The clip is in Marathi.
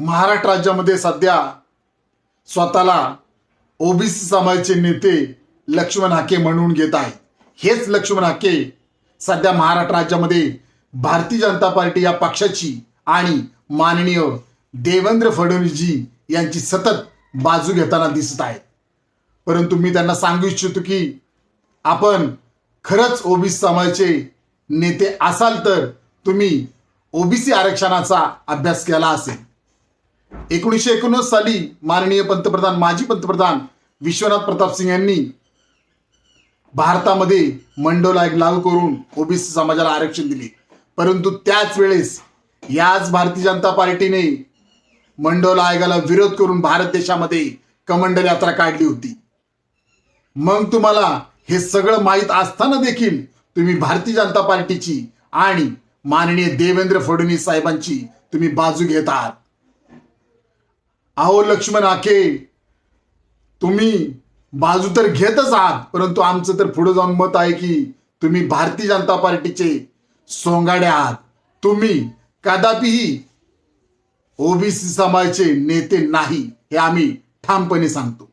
महाराष्ट्र राज्यामध्ये सध्या स्वतःला ओबीसी समाजाचे नेते लक्ष्मण हाके म्हणून घेत आहेत. हेच लक्ष्मण हाके सध्या महाराष्ट्र राज्यामध्ये भारतीय जनता पार्टी या पक्षाची आणि माननीय देवेंद्र फडणवीसजी यांची सतत बाजू घेताना दिसत आहेत. परंतु मी त्यांना सांगू इच्छितो की आपण खरंच ओबीसी समाजाचे नेते असाल तर तुम्ही ओबीसी आरक्षणाचा अभ्यास केला असेल. एकोणीसशे एकोणनव्वद साली माननीय पंतप्रधान माजी पंतप्रधान विश्वनाथ प्रताप सिंग यांनी भारतामध्ये मंडोला एक लागू करून ओबीसी समाजाला आरक्षण दिले. परंतु त्याच वेळेस याच भारतीय जनता पार्टीने मंडोला आयोगाला विरोध करून भारत देशामध्ये कमंडल यात्रा काढली होती. मग तुम्हाला हे सगळं माहीत असताना देखील तुम्ही भारतीय जनता पार्टीची आणि माननीय देवेंद्र फडणवीस साहेबांची तुम्ही बाजू घेत आहात. अहो लक्ष्मण आखे तुम्ही बाजू तर घेतच आहात परंतु आमचं तर पुढे जाऊन मत आहे की तुम्ही भारतीय जनता पार्टीचे सोंगाडे आहात. तुम्ही कदापिही ओबीसी समाजाचे नेते नाही हे आम्ही ठामपणे सांगतो.